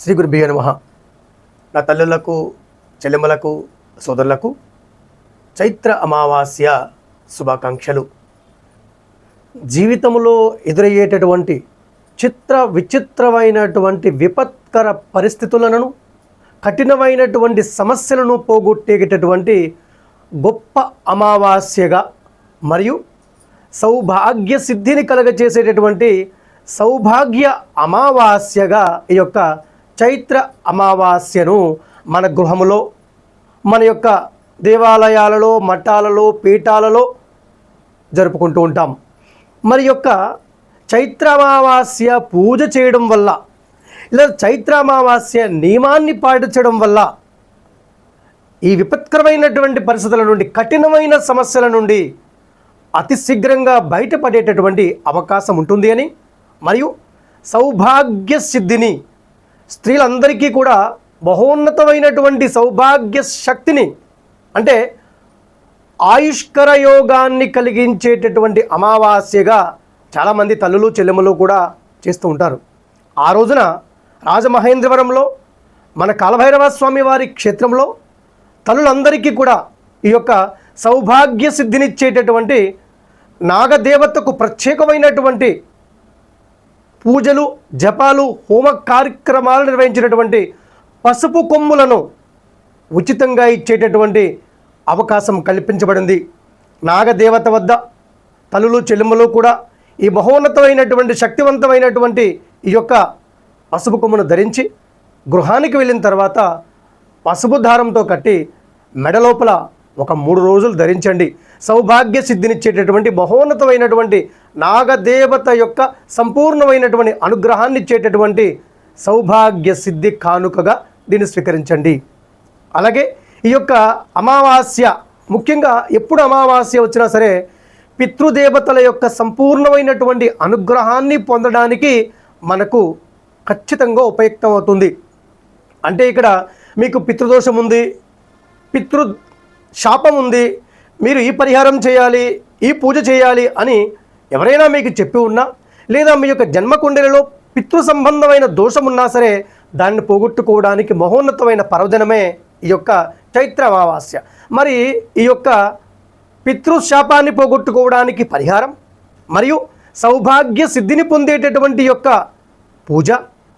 శ్రీ గురుభ్యో నమ. నా తల్లులకు చెల్లెమ్మలకు సోదరులకు చైత్ర అమావాస్య శుభాకాంక్షలు. జీవితంలో ఎదురయ్యేటటువంటి చిత్ర విచిత్రమైనటువంటి విపత్కర పరిస్థితులను కఠినమైనటువంటి సమస్యలను పోగొట్టేటటువంటి గొప్ప అమావాస్యగా మరియు సౌభాగ్య సిద్ధిని కలగచేసేటటువంటి సౌభాగ్య అమావాస్యగా ఈ యొక్క చైత్ర అమావాస్యను మన గృహములో మన యొక్క దేవాలయాలలో మఠాలలో పీఠాలలో జరుపుకుంటూ ఉంటాం. మరి యొక్క చైత్ర అమావాస్య పూజ చేయడం వల్ల లేదా చైత్ర అమావాస్య నియమాన్ని పాటించడం వల్ల ఈ విపత్కరమైనటువంటి పరిస్థితుల నుండి కఠినమైన సమస్యల నుండి అతి శీఘ్రంగా బయటపడేటటువంటి అవకాశం ఉంటుంది అని మరియు సౌభాగ్య సిద్ధిని స్త్రీలందరికీ కూడా మహోన్నతమైనటువంటి సౌభాగ్య శక్తిని అంటే ఆయుష్కర యోగాన్ని కలిగించేటటువంటి అమావాస్యగా చాలామంది తల్లులు చెల్లెములు కూడా చేస్తూ ఉంటారు. ఆ రోజున రాజమహేంద్రవరంలో మన కాలభైరవ స్వామి వారి క్షేత్రంలో తల్లులందరికీ కూడా ఈ యొక్క సౌభాగ్య సిద్ధినిచ్చేటటువంటి నాగదేవతకు ప్రత్యేకమైనటువంటి పూజలు జపాలు హోమ కార్యక్రమాలు నిర్వహించినటువంటి పసుపు కొమ్ములను ఉచితంగా ఇచ్చేటటువంటి అవకాశం కల్పించబడింది. నాగదేవత వద్ద తలులు చెల్లెమ్మలు కూడా ఈ మహోన్నతమైనటువంటి శక్తివంతమైనటువంటి ఈ యొక్క పసుపు కొమ్మును ధరించి గృహానికి వెళ్ళిన తర్వాత పసుపు దారంతో కట్టి మెడలోపల ఒక మూడు రోజులు ధరించండి. సౌభాగ్య సిద్ధినిచ్చేటటువంటి మహోన్నతమైనటువంటి నాగదేవత యొక్క సంపూర్ణమైనటువంటి అనుగ్రహాన్ని ఇచ్చేటటువంటి సౌభాగ్య సిద్ధి కానుకగా దీన్ని స్వీకరించండి. అలాగే ఈ యొక్క అమావాస్య ముఖ్యంగా ఎప్పుడు అమావాస్య వచ్చినా సరే పితృదేవతల యొక్క సంపూర్ణమైనటువంటి అనుగ్రహాన్ని పొందడానికి మనకు ఖచ్చితంగా ఉపయుక్తం అవుతుంది అంటే ఇక్కడ మీకు పితృదోషం ఉంది పితృ శాపం ఉంది మీరు ఈ పరిహారం చేయాలి ఈ పూజ చేయాలి అని ఎవరైనా మీకు చెప్పి ఉన్నా లేదా మీ యొక్క జన్మకుండలిలో పితృ సంబంధమైన దోషం ఉన్నా సరే దాన్ని పోగొట్టుకోవడానికి మహోన్నతమైన పర్వదినమే ఈ యొక్క చైత్ర అమావాస్య. మరి ఈ యొక్క పితృశాపాన్ని పోగొట్టుకోవడానికి పరిహారం మరియు సౌభాగ్య సిద్ధిని పొందేటటువంటి యొక్క పూజ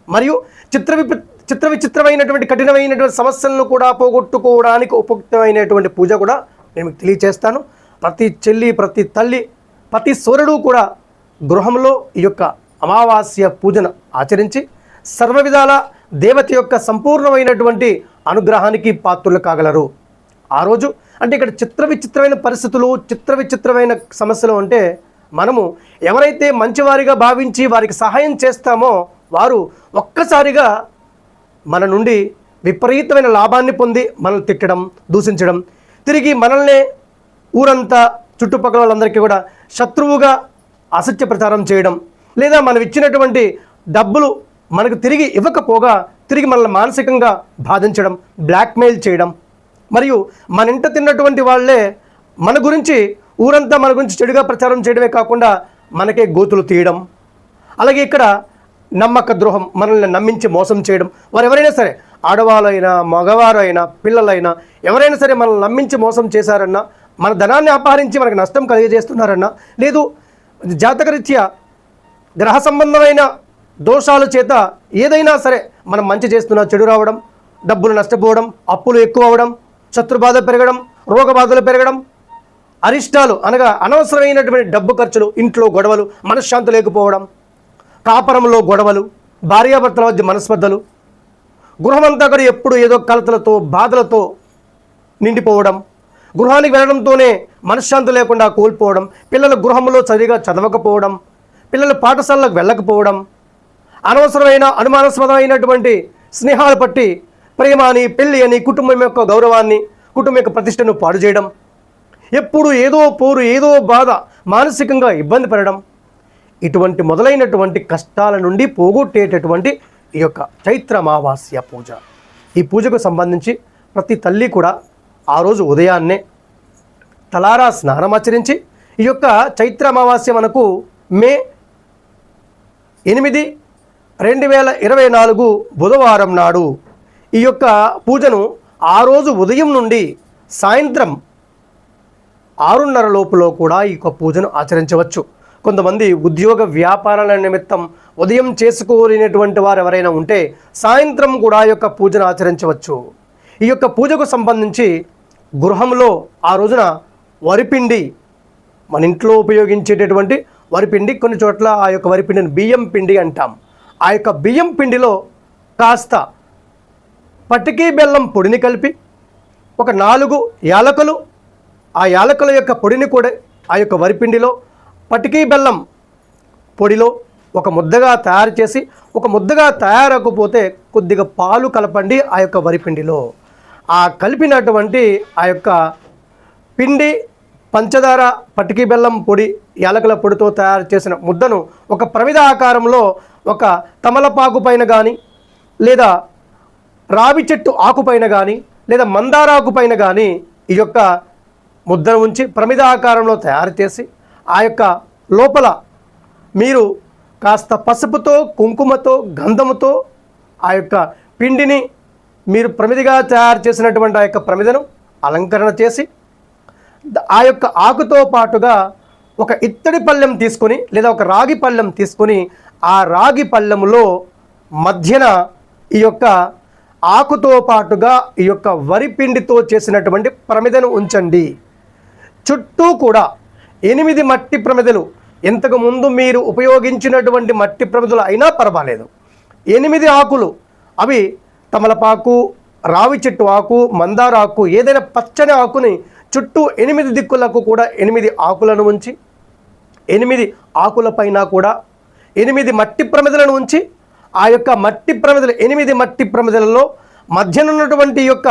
మరియు చిత్ర విప చిత్ర విచిత్రమైనటువంటి కఠినమైనటువంటి సమస్యలను కూడా పోగొట్టుకోవడానికి ఉపయుక్తమైనటువంటి పూజ కూడా నేను మీకు తెలియచేస్తాను. ప్రతి చెల్లి ప్రతి తల్లి ప్రతి సూర్యుడు కూడా గృహంలో ఈ యొక్క అమావాస్య పూజను ఆచరించి సర్వ విధాల దేవత యొక్క సంపూర్ణమైనటువంటి అనుగ్రహానికి పాత్రులు కాగలరు. ఆ రోజు అంటే ఇక్కడ చిత్ర విచిత్రమైన పరిస్థితులు చిత్ర విచిత్రమైన సమస్యలు అంటే మనము ఎవరైతే మంచివారిగా భావించి వారికి సహాయం చేస్తామో వారు ఒక్కసారిగా మన నుండి విపరీతమైన లాభాన్ని పొంది మనల్ని తిట్టడం దూషించడం తిరిగి మనల్నే ఊరంతా చుట్టుపక్కల వాళ్ళందరికీ కూడా శత్రువుగా అసత్య ప్రచారం చేయడం లేదా మనం ఇచ్చినటువంటి డబ్బులు మనకు తిరిగి ఇవ్వకపోగా తిరిగి మనల్ని మానసికంగా బాధించడం బ్లాక్మెయిల్ చేయడం. మరియు మన ఇంట తిన్నటువంటి వాళ్ళే మన గురించి ఊరంతా మన గురించి చెడుగా ప్రచారం చేయడమే కాకుండా మనకే గోతులు తీయడం. అలాగే ఇక్కడ నమ్మక ద్రోహం మనల్ని నమ్మించి మోసం చేయడం. వారు ఎవరైనా సరే ఆడవాళ్ళైనా మగవారైనా పిల్లలైనా ఎవరైనా సరే మనల్ని నమ్మించి మోసం చేశారన్నా మన ధనాన్ని అపహరించి మనకు నష్టం కలిగజేస్తున్నారన్నా లేదు జాతకరీత్యా గ్రహ సంబంధమైన దోషాల చేత ఏదైనా సరే మనం మంచి చేస్తున్నా చెడు రావడం డబ్బులు నష్టపోవడం అప్పులు ఎక్కువ అవడం శత్రుబాధ పెరగడం రోగబాధలు పెరగడం అరిష్టాలు అనగా అనవసరమైనటువంటి డబ్బు ఖర్చులు ఇంట్లో గొడవలు మనశ్శాంతి లేకపోవడం కాపరంలో గొడవలు భార్యాభర్తల మధ్య మనస్పర్ధలు గృహమంతా కూడా ఎప్పుడు ఏదో కలతలతో బాధలతో నిండిపోవడం గృహానికి వెళ్ళడంతోనే మనశ్శాంతి లేకుండా కోల్పోవడం పిల్లలు గృహంలో సరిగా చదవకపోవడం పిల్లలు పాఠశాలకు వెళ్ళకపోవడం అనవసరమైన అనుమానాస్పదమైనటువంటి స్నేహాలు పట్టి ప్రేమ అని పెళ్ళి అని కుటుంబం యొక్క గౌరవాన్ని కుటుంబం యొక్క ప్రతిష్టను పాడు చేయడం ఎప్పుడు ఏదో పోరు ఏదో బాధ మానసికంగా ఇబ్బంది పడడం ఇటువంటి మొదలైనటువంటి కష్టాల నుండి పోగొట్టేటటువంటి ఈ యొక్క చైత్ర అమావాస్య పూజ. ఈ పూజకు సంబంధించి ప్రతి తల్లి కూడా ఆ రోజు ఉదయాన్నే తలారా స్నానం ఆచరించి ఈ యొక్క చైత్ర అమావాస్య మనకు మే ఎనిమిది రెండు వేల ఇరవై నాలుగు బుధవారం నాడు ఈ యొక్క పూజను ఆ రోజు ఉదయం నుండి సాయంత్రం ఆరున్నర లోపులో కూడా ఈ యొక్క పూజను ఆచరించవచ్చు. కొంతమంది ఉద్యోగ వ్యాపారాల నిమిత్తం ఉదయం చేసుకోలేనటువంటి వారు ఎవరైనా ఉంటే సాయంత్రం కూడా ఈ యొక్క పూజను ఆచరించవచ్చు. ఈ యొక్క పూజకు సంబంధించి గృహంలో ఆ రోజున వరిపిండి మన ఇంట్లో ఉపయోగించేటటువంటి వరిపిండి కొన్ని చోట్ల ఆ యొక్క వరిపిండిని బియ్యం పిండి అంటాం. ఆ యొక్క బియ్యం పిండిలో కాస్త పటికీ బెల్లం పొడిని కలిపి ఒక నాలుగు యాలకులు ఆ యాలకుల యొక్క పొడిని కూడా ఆ యొక్క వరిపిండిలో పటికీ బెల్లం పొడిలో ఒక ముద్దగా తయారు చేసి ఒక ముద్దగా తయారకపోతే కొద్దిగా పాలు కలపండి ఆ యొక్క వరిపిండిలో ఆ కలిపినటువంటి ఆ యొక్క పిండి పంచదార పటికీ బెల్లం పొడి యాలకుల పొడితో తయారు చేసిన ముద్దను ఒక ప్రమిద ఆకారంలో ఒక తమలపాకు పైన కానీ లేదా రావి చెట్టు ఆకుపైన కానీ లేదా మందారాకు పైన కానీ ఈ యొక్క ముద్దను ఉంచి ప్రమిద ఆకారంలో తయారు చేసి ఆ యొక్క లోపల మీరు కాస్త పసుపుతో కుంకుమతో గంధముతో ఆ యొక్క పిండిని మీరు ప్రమిదిగా తయారు చేసినటువంటి ఆ యొక్క ప్రమిదను అలంకరణ చేసి ఆ యొక్క ఆకుతో పాటుగా ఒక ఇత్తడి పళ్ళెం తీసుకొని లేదా ఒక రాగి పళ్ళెం తీసుకొని ఆ రాగి పళ్ళెములో మధ్యన ఈ యొక్క ఆకుతో పాటుగా ఈ యొక్క వరి పిండితో చేసినటువంటి ప్రమిదను ఉంచండి. చుట్టూ కూడా ఎనిమిది మట్టి ప్రమిదలు ఇంతకు ముందు మీరు ఉపయోగించినటువంటి మట్టి ప్రమిదలు అయినా పర్వాలేదు. ఎనిమిది ఆకులు. అవి తమలపాకు రావి చెట్టు ఆకు మందార ఆకు ఏదైనా పచ్చని ఆకుని చుట్టూ ఎనిమిది దిక్కులకు కూడా ఎనిమిది ఆకులను ఉంచి ఎనిమిది ఆకులపైన కూడా ఎనిమిది మట్టి ప్రమిదలను ఉంచి ఆ యొక్క మట్టి ప్రమిదలు ఎనిమిది మట్టి ప్రమిదలలో మధ్యన ఉన్నటువంటి యొక్క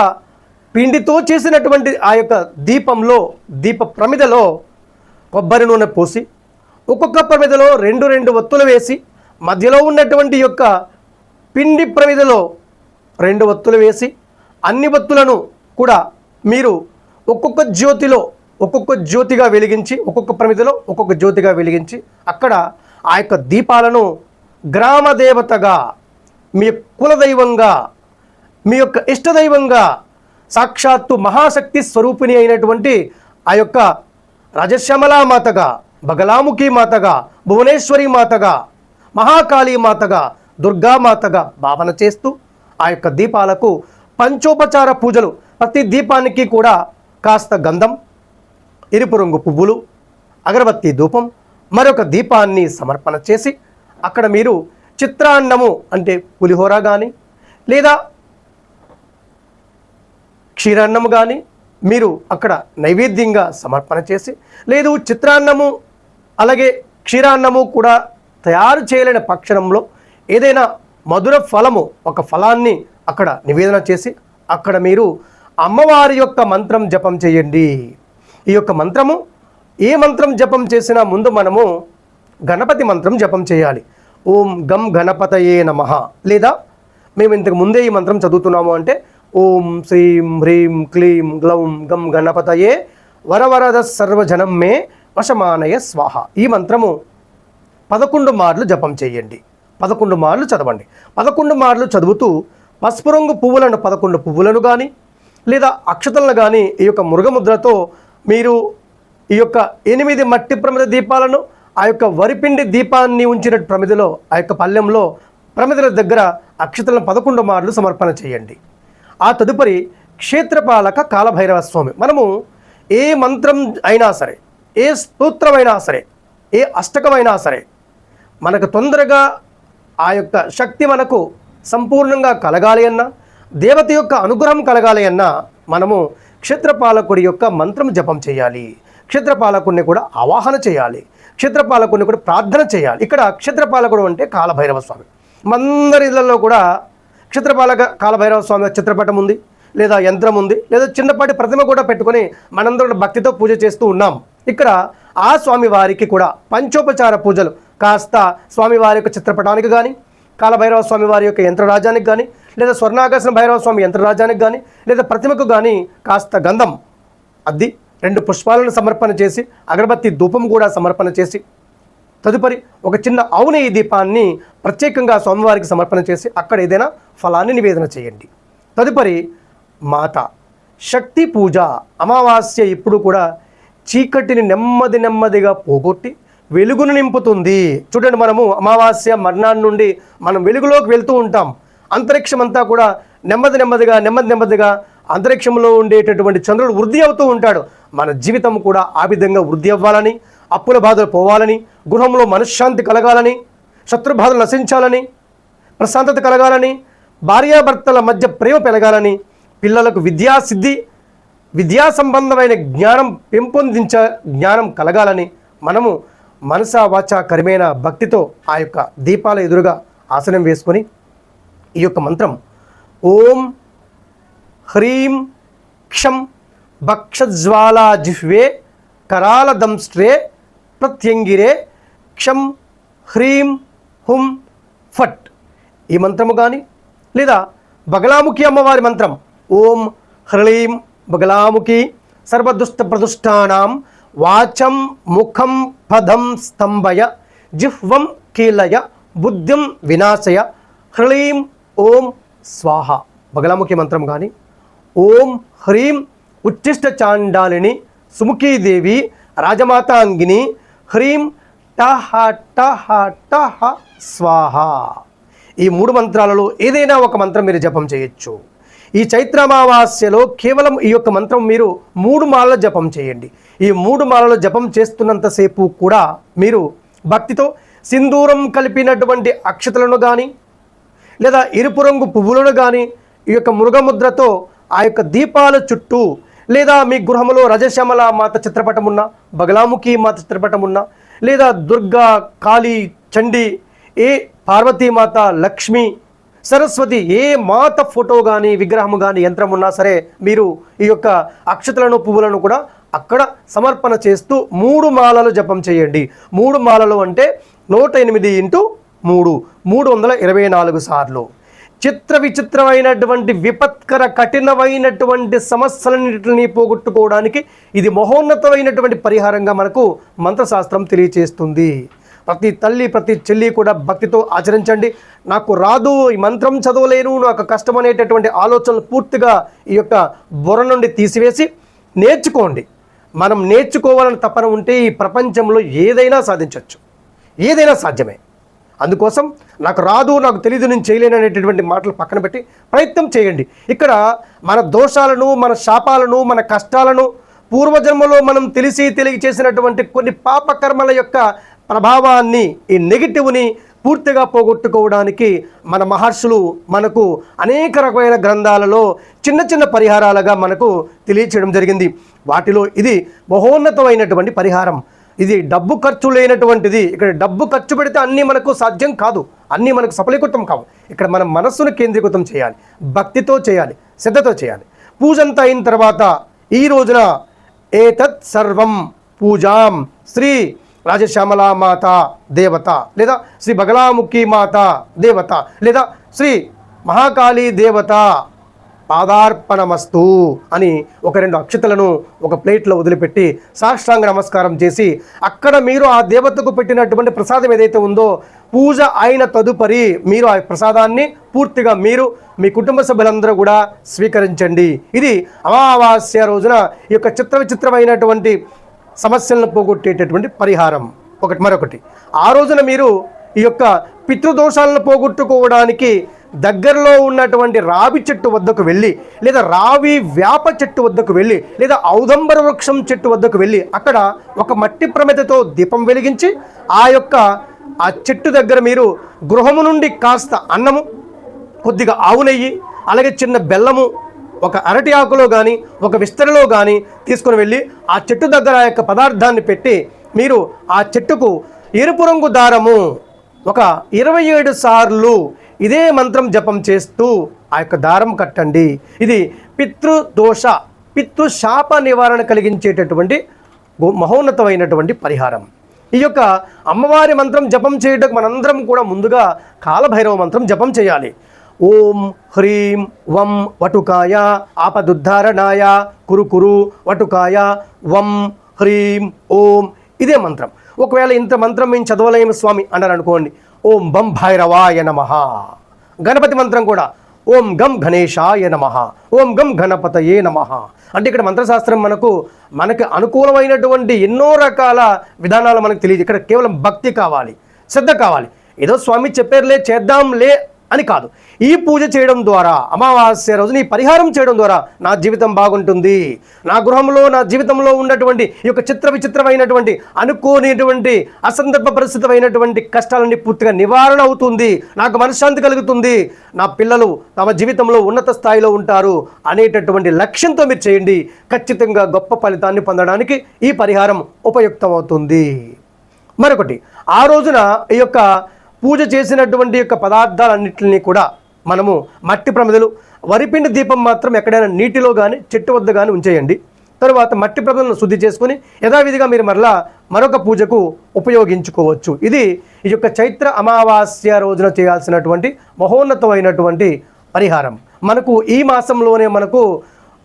పిండితో చేసినటువంటి ఆ యొక్క దీపంలో దీప ప్రమిదలో కొబ్బరి నూనె పోసి ఒక్కొక్క ప్రమిదలో రెండు రెండు ఒత్తులు వేసి మధ్యలో ఉన్నటువంటి యొక్క పిండి ప్రమిదలో రెండు ఒత్తులు వేసి అన్ని ఒత్తులను కూడా మీరు ఒక్కొక్క జ్యోతిలో ఒక్కొక్క జ్యోతిగా వెలిగించి ఒక్కొక్క ప్రమిదలో ఒక్కొక్క జ్యోతిగా వెలిగించి అక్కడ ఆ యొక్క దీపాలను గ్రామ దేవతగా మీ కులదైవంగా మీ యొక్క ఇష్టదైవంగా సాక్షాత్తు మహాశక్తి స్వరూపిణి అయినటువంటి ఆ యొక్క రాజశ్యామలా మాతగా బగలాముఖి మాతగా భువనేశ్వరి మాతగా మహాకాళీ మాతగా దుర్గామాతగా భావన చేస్తూ ఆ యొక్క దీపాలకు పంచోపచార పూజలు. ప్రతి దీపానికి కూడా కాస్త గంధం ఎరుపు రంగు పువ్వులు అగరబత్తి ధూపం మరొక దీపాన్ని సమర్పణ చేసి అక్కడ మీరు చిత్రాన్నము అంటే పులిహోర కానీ లేదా క్షీరాన్నము కానీ మీరు అక్కడ నైవేద్యంగా సమర్పణ చేసి లేదు చిత్రాన్నము అలాగే క్షీరాన్నము కూడా తయారు చేయలేని పక్షంలో ఏదైనా మధుర ఫలము ఒక ఫలాన్ని అక్కడ నివేదన చేసి అక్కడ మీరు అమ్మవారి యొక్క మంత్రం జపం చేయండి. ఈ యొక్క మంత్రము ఏ మంత్రం జపం చేసినా ముందు మనము గణపతి మంత్రం జపం చేయాలి. ఓం గం గణపతయే నమ. లేదా మేము ఇంతకు ముందే ఈ మంత్రం చదువుతున్నాము అంటే ఓం శ్రీం హ్రీం క్లీం గ్లౌం గం గణపతయే వరవరద సర్వజనం మే వశమానయ స్వాహ. ఈ మంత్రము పదకొండు మార్లు జపం చేయండి. పదకొండు మార్లు చదవండి. పదకొండు మార్లు చదువుతూ పసుపు రంగు పువ్వులను పదకొండు పువ్వులను కానీ లేదా అక్షతలను కానీ ఈ యొక్క మృగముద్రతో మీరు ఈ యొక్క ఎనిమిది మట్టి ప్రమిద దీపాలను ఆ యొక్క వరిపిండి దీపాన్ని ఉంచిన ప్రమిదలో ఆ యొక్క పల్లెంలో ప్రమిదల దగ్గర అక్షతలను పదకొండు మార్లు సమర్పణ చేయండి. ఆ తదుపరి క్షేత్రపాలక కాలభైరవ స్వామి. మనము ఏ మంత్రం అయినా సరే ఏ స్తోత్రమైనా సరే ఏ అష్టకమైనా సరే మనకు తొందరగా ఆ యొక్క శక్తి మనకు సంపూర్ణంగా కలగాలి అన్నా దేవత యొక్క అనుగ్రహం కలగాలి అన్నా మనము క్షేత్రపాలకుడి యొక్క మంత్రం జపం చేయాలి. క్షేత్రపాలకుడిని కూడా ఆవాహన చేయాలి. క్షేత్రపాలకుడిని కూడా ప్రార్థన చేయాలి. ఇక్కడ క్షేత్రపాలకుడు అంటే కాలభైరవ స్వామి. మందరి ఇళ్ళలో కూడా క్షేత్రపాలక కాలభైరవ స్వామి చిత్రపటం ఉంది లేదా యంత్రం ఉంది లేదా చిన్నపాటి ప్రతిమ కూడా పెట్టుకొని మనందరం భక్తితో పూజ చేస్తూ ఉన్నాం. ఇక్కడ ఆ స్వామి వారికి కూడా పంచోపచార పూజలు కాస్త స్వామివారి యొక్క చిత్రపటానికి కానీ కాలభైరవ స్వామి వారి యొక్క యంత్రరాజానికి కానీ లేదా స్వర్ణాకర్షణ భైరవ స్వామి యంత్రరాజానికి కానీ లేదా ప్రతిమకు కానీ కాస్త గంధం అద్ది రెండు పుష్పాలను సమర్పణ చేసి అగరబత్తి ధూపం కూడా సమర్పణ చేసి తదుపరి ఒక చిన్న ఆవు దీపాన్ని ప్రత్యేకంగా స్వామివారికి సమర్పణ చేసి అక్కడ ఏదైనా ఫలాన్ని నివేదన చేయండి. తదుపరి మాత శక్తి పూజ అమావాస్య ఇప్పుడు కూడా చీకటిని నెమ్మది నెమ్మదిగా పోగొట్టి వెలుగును నింపుతుంది. చూడండి మనము అమావాస్య మర్నాడు నుండి మనం వెలుగులోకి వెళ్తూ ఉంటాం. అంతరిక్షం అంతా కూడా నెమ్మది నెమ్మదిగా నెమ్మది నెమ్మదిగా అంతరిక్షంలో ఉండేటటువంటి చంద్రుడు వృద్ధి అవుతూ ఉంటాడు. మన జీవితం కూడా ఆ విధంగా వృద్ధి అవ్వాలని అప్పుల బాధలు పోవాలని గృహంలో మనశ్శాంతి కలగాలని శత్రుబాధలు నశించాలని ప్రశాంతత కలగాలని భార్యాభర్తల మధ్య ప్రేమ పెరగాలని పిల్లలకు విద్యాసిద్ధి విద్యా సంబంధమైన జ్ఞానం పెంపొందించ జ్ఞానం కలగాలని మనము మనసా వాచ కరిమైన భక్తితో ఆ యొక్క దీపాల ఎదురుగా ఆసనం వేసుకొని ఈ యొక్క మంత్రం. ఓం హ్రీం క్షం భక్షజ్వాలా జిహ్వే కరాల దంస్ట్రే ప్రత్యంగిరే క్షం హ్రీం హుం ఫట్. ఈ మంత్రము కానీ లేదా బగలాముఖి అమ్మవారి మంత్రం. ఓం హ్రీం బగలాముఖి సర్వదుష్ట ప్రదుష్టానాం వాచం ముఖం పదం స్తంభయ జిహ్వం కీలయ బుద్ధిం వినాశయ హ్రీం ఓం స్వాహ బగలాముఖి మంత్రం కానీ ఓం హ్రీం ఉచ్చిష్ట చాండాలిని సుముఖీదేవి రాజమాతాంగిని హ్రీం టహ టహ టహ స్వాహ ఈ మూడు మంత్రాలలో ఏదైనా ఒక మంత్రం మీరు జపం చేయొచ్చు। ఈ చైత్రమావాస్యలో కేవలం ఈ యొక్క మంత్రం మీరు మూడు మాలల జపం చేయండి. ఈ మూడు మాలలు జపం చేస్తున్నంతసేపు కూడా మీరు భక్తితో సింధూరం కలిపినటువంటి అక్షతలను కానీ లేదా ఎరుపు రంగు పువ్వులను కానీ ఈ యొక్క మృగముద్రతో ఆ యొక్క దీపాల చుట్టూ లేదా మీ గృహంలో రజశ్యామల మాత చిత్రపటం ఉన్నా బగలాముఖి మాత చిత్రపటం ఉన్నా లేదా దుర్గా కాళీ చండి ఏ పార్వతీమాత లక్ష్మి సరస్వతి ఏ మాత ఫోటో కానీ విగ్రహము కానీ యంత్రం ఉన్నా సరే మీరు ఈ యొక్క అక్షతలను పువ్వులను కూడా అక్కడ సమర్పణ చేస్తూ మూడు మాలలు జపం చేయండి. మూడు మాలలు అంటే నూట ఎనిమిది ఇంటూ మూడు మూడు వందల ఇరవై నాలుగు సార్లు. చిత్ర విచిత్రమైనటువంటి విపత్కర కఠినమైనటువంటి సమస్యలన్నింటిని పోగొట్టుకోవడానికి ఇది మహోన్నతమైనటువంటి పరిహారంగా మనకు మంత్రశాస్త్రం తెలియచేస్తుంది. ప్రతి తల్లి ప్రతి చెల్లి కూడా భక్తితో ఆచరించండి. నాకు రాదు ఈ మంత్రం చదవలేను నాకు కష్టం అనేటటువంటి ఆలోచనలు పూర్తిగా ఈ యొక్క బుర్ర నుండి తీసివేసి నేర్చుకోండి. మనం నేర్చుకోవాలని తపన ఉంటే ఈ ప్రపంచంలో ఏదైనా సాధించవచ్చు ఏదైనా సాధ్యమే. అందుకోసం నాకు రాదు నాకు తెలియదు నేను చేయలేను అనేటటువంటి మాటలు పక్కన పెట్టి ప్రయత్నం చేయండి. ఇక్కడ మన దోషాలను మన శాపాలను మన కష్టాలను పూర్వజన్మలో మనం తెలిసి తెలియ చేసినటువంటి కొన్ని పాపకర్మల యొక్క ప్రభావాన్ని ఈ నెగిటివ్ని పూర్తిగా పోగొట్టుకోవడానికి మన మహర్షులు మనకు అనేక రకమైన గ్రంథాలలో చిన్న చిన్న పరిహారాలుగా మనకు తెలియచేయడం జరిగింది. వాటిలో ఇది మహోన్నతమైనటువంటి పరిహారం. ఇది డబ్బు ఖర్చు లేనటువంటిది. ఇక్కడ డబ్బు ఖర్చు పెడితే అన్నీ మనకు సాధ్యం కాదు. అన్నీ మనకు సఫలీకృతం కావు. ఇక్కడ మన మనస్సును కేంద్రీకృతం చేయాలి. భక్తితో చేయాలి. శ్రద్ధతో చేయాలి. పూజ అంతా అయిన తర్వాత ఈ రోజున ఏతత్ సర్వం పూజాం శ్రీ రాజశ్యామలా మాత దేవత లేదా శ్రీ బగలాముఖి మాత దేవత లేదా శ్రీ మహాకాళీ దేవత పాదార్పణమస్తు అని ఒక రెండు అక్షతలను ఒక ప్లేట్లో వదిలిపెట్టి సాష్టాంగ నమస్కారం చేసి అక్కడ మీరు ఆ దేవతకు పెట్టినటువంటి ప్రసాదం ఏదైతే ఉందో పూజ అయిన తదుపరి మీరు ఆ ప్రసాదాన్ని పూర్తిగా మీరు మీ కుటుంబ సభ్యులందరూ కూడా స్వీకరించండి. ఇది అమావాస్య రోజున ఈ యొక్క చిత్ర విచిత్రమైనటువంటి సమస్యలను పోగొట్టేటటువంటి పరిహారం ఒకటి మరొకటి. ఆ రోజున మీరు ఈ యొక్క పితృదోషాలను పోగొట్టుకోవడానికి దగ్గరలో ఉన్నటువంటి రావి చెట్టు వద్దకు వెళ్ళి లేదా రావి వేప చెట్టు వద్దకు వెళ్ళి లేదా ఔదంబర వృక్షం చెట్టు వద్దకు వెళ్ళి అక్కడ ఒక మట్టి ప్రమిదతో దీపం వెలిగించి ఆ యొక్క ఆ చెట్టు దగ్గర మీరు గృహము నుండి కాస్త అన్నము కొద్దిగా ఆవు నెయ్యి అలాగే చిన్న బెల్లము ఒక అరటి ఆకులో కానీ ఒక విస్తరలో కానీ తీసుకుని వెళ్ళి ఆ చెట్టు దగ్గర ఆ యొక్క పదార్థాన్ని పెట్టి మీరు ఆ చెట్టుకు ఎరుపు రంగు దారము ఒక ఇరవై ఏడు సార్లు ఇదే మంత్రం జపం చేస్తూ ఆ యొక్క దారం కట్టండి. ఇది పితృదోష పితృశాప నివారణ కలిగించేటటువంటి మహోన్నతమైనటువంటి పరిహారం. ఈ యొక్క అమ్మవారి మంత్రం జపం చేయటకు మనందరం కూడా ముందుగా కాలభైరవ మంత్రం జపం చేయాలి. ఓం హ్రీం వం వటుకాయ ఆపదుద్ధారణాయ కురు కురు వటుకాయ వం హ్రీం ఓం. ఇదే మంత్రం. ఒకవేళ ఇంత మంత్రం మేము చదవలేము స్వామి అన్నారు అనుకోండి ఓం బం భైరవాయ నమ. గణపతి మంత్రం కూడా. ఓం గం గణేశాయ నమ. ఓం గం గణపతయే నమ. అంటే ఇక్కడ మంత్రశాస్త్రం మనకు మనకు అనుకూలమైనటువంటి ఎన్నో రకాల విధానాలు మనకు తెలియదు. ఇక్కడ కేవలం భక్తి కావాలి శ్రద్ధ కావాలి. ఏదో స్వామి చెప్పారులే చేద్దాంలే అని కాదు. ఈ పూజ చేయడం ద్వారా అమావాస్య రోజున ఈ పరిహారం చేయడం ద్వారా నా జీవితం బాగుంటుంది. నా గృహంలో నా జీవితంలో ఉన్నటువంటి ఈ యొక్క చిత్ర విచిత్రమైనటువంటి అనుకోనిటువంటి అసందర్భ పరిస్థితమైనటువంటి కష్టాలన్నీ పూర్తిగా నివారణ అవుతుంది. నాకు మనశ్శాంతి కలుగుతుంది. నా పిల్లలు తమ జీవితంలో ఉన్నత స్థాయిలో ఉంటారు అనేటటువంటి లక్ష్యంతో మీరు చేయండి. ఖచ్చితంగా గొప్ప ఫలితాన్ని పొందడానికి ఈ పరిహారం ఉపయుక్తమవుతుంది. మరొకటి ఆ రోజున ఈ యొక్క పూజ చేసినటువంటి యొక్క పదార్థాలన్నింటినీ కూడా మనము మట్టి ప్రమిదలు వరిపిండి దీపం మాత్రం ఎక్కడైనా నీటిలో కానీ చెట్టు వద్ద కానీ ఉంచేయండి. తరువాత మట్టి ప్రమిదలను శుద్ధి చేసుకుని యథావిధిగా మీరు మరలా మరొక పూజకు ఉపయోగించుకోవచ్చు. ఇది ఈ యొక్క చైత్ర అమావాస్య రోజున చేయాల్సినటువంటి మహోన్నతమైనటువంటి పరిహారం. మనకు ఈ మాసంలోనే మనకు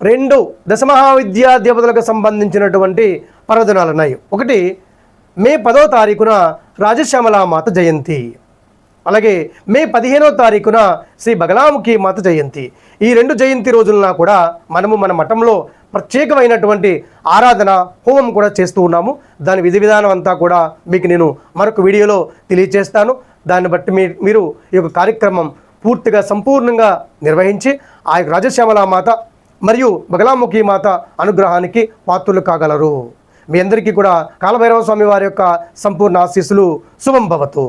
రెండు దశమహావిద్యా దేవతలకు సంబంధించినటువంటి పర్వదినాలు ఉన్నాయి ఒకటి మే పదో తారీఖున రాజశ్యామలామాత జయంతి. అలాగే మే పదిహేనో తారీఖున శ్రీ బగలాముఖి మాత జయంతి. ఈ రెండు జయంతి రోజులన కూడా మనము మన మఠంలో ప్రత్యేకమైనటువంటి ఆరాధన హోమం కూడా చేస్తూ ఉన్నాము. దాని విధి విధానం అంతా కూడా మీకు నేను మరొక వీడియోలో తెలియజేస్తాను దాన్ని బట్టి మీ మీరు ఈ యొక్క కార్యక్రమం పూర్తిగా సంపూర్ణంగా నిర్వహించి ఆ యొక్క రాజశ్యామల మాత మరియు బగలాముఖి మాత అనుగ్రహానికి పాత్రులు కాగలరు. మీ అందరికీ కూడా కాలభైరవ స్వామి వారి యొక్క సంపూర్ణ ఆశీస్సులు శుభం భవతు.